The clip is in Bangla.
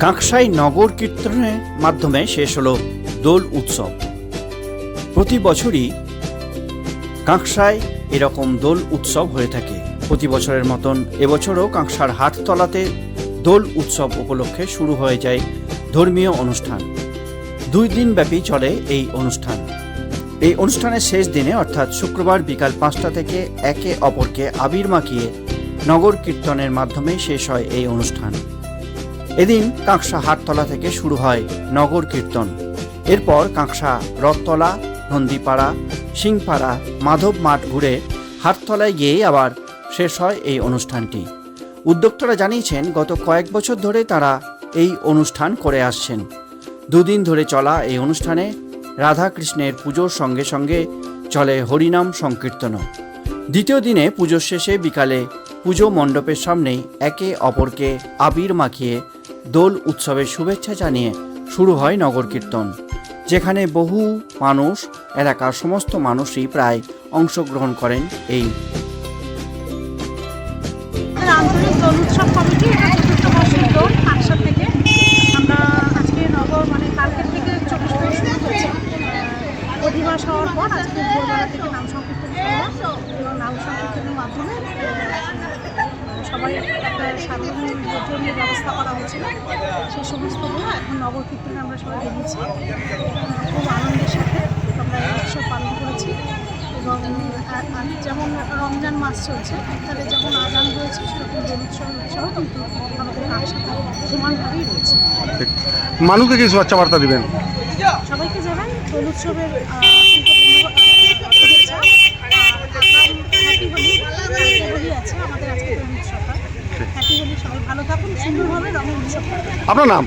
কাঁকসাই নগর কীর্তনের মাধ্যমে শেষ হলো দোল উৎসব। প্রতি বছরই কাঁকসায় এরকম দোল উৎসব হয়ে থাকে। প্রতি বছরের মতন এবছরও কাঁকসার হাটতলাতে দোল উৎসব উপলক্ষে শুরু হয়ে যায় ধর্মীয় অনুষ্ঠান। দুই দিন ব্যাপী চলে এই অনুষ্ঠান। এই অনুষ্ঠানের শেষ দিনে অর্থাৎ শুক্রবার বিকাল পাঁচটা থেকে একে অপরকে আবির মাখিয়ে নগর কীর্তনের মাধ্যমে শেষ হয় এই অনুষ্ঠান। এদিন কাঁকসা হাটতলা থেকে শুরু হয় নগর কীর্তন। এরপর কাঁকসা রথতলা, নন্দীপাড়া, সিংপাড়া, মাধব মাঠ ঘুরে হাটতলায় গিয়েই আবার শেষ হয় এই অনুষ্ঠানটি। উদ্যোক্তারা জানিয়েছেন, গত কয়েক বছর ধরে তারা এই অনুষ্ঠান করে আসছেন। দুদিন ধরে চলা এই অনুষ্ঠানে রাধা কৃষ্ণের পুজোর সঙ্গে সঙ্গে চলে হরিনাম সংকীর্তনও। দ্বিতীয় দিনে পুজোর শেষে বিকালে পুজো মণ্ডপের সামনেই একে অপরকে আবির মাখিয়ে দোল উৎসবের শুভেচ্ছা জানিয়ে শুরু হয় নগর কীর্তন, যেখানে বহু মানুষ, এলাকার সমস্ত মানুষই প্রায় অংশগ্রহণ করেন এই আমরা মানে অধিবাস হওয়ার পর আজকে নাম সংকীর্তন নাম সংকীর্তনের মাধ্যমে সবাই একটা সাধারণ ভোজনের ব্যবস্থা করা হয়েছিল। সেই সমস্তগুলো এখন নগর কীর্তনে আমরা সবাই বেরিয়েছি খুব আনন্দের সাথে আমরা এই উৎসব পালন করেছি এবং যেমন রমজান মাস চলছে তাহলে যেমন আজান রয়েছে সেরকম দোল উৎসব উৎসব কিন্তু আমাদের একসাথে সমানভাবেই রয়েছে। মানুষকে কিছু শুভেচ্ছা বার্তা দিবেন? সবাইকে জানাই দোল উৎসবের আহ, অসংখ্য ধন্যবাদ, আহ, শুভেচ্ছা হ্যাপি হোলি হোলি আছে আমাদের আজকে দোল উৎসবটা হ্যাপি হোলি সবাই ভালো সুন্দরভাবে রঙের উৎসব আপনার নাম?